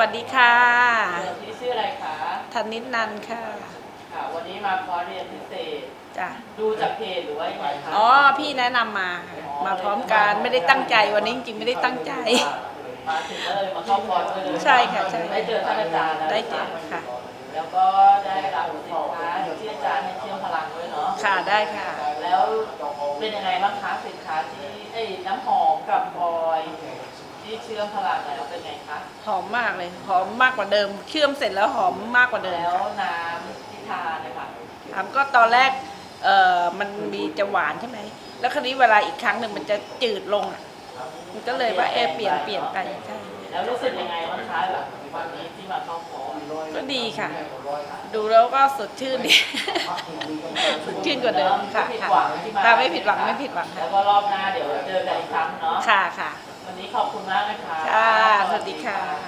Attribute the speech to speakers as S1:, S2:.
S1: วัสดีค่ะ
S2: สวัสดีค่ะ
S1: เดี๋ยวพี่ชื่ออะไรคะ
S2: ธนิดนันท์ค่ะ
S1: ค่ะ วันนี้มาคอร์สเรียนพิเศษ
S2: จ้ะ
S1: ดูจากเพจหรือว่ายังไงคะ
S2: อ๋อพี่แนะนำมาค่ะมาพร้อมกันไม่ได้ตั้งใจวันนี้จริงๆไม่ได้ตั้งใจ
S1: มาถึงก็เลยมาเข้าคอร์สเลย
S2: ใช่ค่ะใช่
S1: ได้เจอท่านอาจารย์แล้ว
S2: ได้เจอ
S1: นะคะ
S2: ค่ะ
S1: แล้วก็ได้รับสินค้าที่อาจารย์ให้เชื่อมพลังด้วยเนาะ
S2: ค่ะได้ค่ะ
S1: แล้วเป็นยังไงบ้างคะสินค้าที่ไอ้น้ำหอมกับออยล์ ที่เชื่อมพลังแล้วเป็นไงคะ
S2: หอมมากเลยหอมมากกว่าเดิม เชื่อมเสร็จแล้วหอมมากกว่าเดิม
S1: แล้ว
S2: ค่ะ
S1: น้ำที่ทานนะคะ
S2: ถามก็ตอนแรกเอ่อมันมีจะหวานใช่ไหมแล้วคราวนี้เวลาอีกครั้งหนึ่งมันจะจืดลงอะมันก็เลยว่าเออเปลี่ยนเปลี่ยนไปใช่
S1: แล้วรู้สึกยังไงบ้างคะแบบวันนี้ที่มาเข้าคอร์ส
S2: ก็ดีค่ะ ดูแล้วก็สดชื่นดี สดชื่นกว่าเดิมค่ะ
S1: ไม่ผิด
S2: ค่ะ
S1: หวังที่มา
S2: ค่ะไม่ผิดหวังไม่ผิดหวัง
S1: แล้
S2: ค่ะ
S1: วก็รอบหน้าเดี๋ยวเจอกันอีกครั้งเนาะ
S2: ค่ะค่ะ
S1: วันนี้ ขอบคุณมากนะคะ
S2: ค่ะ สวัสดีค่ะ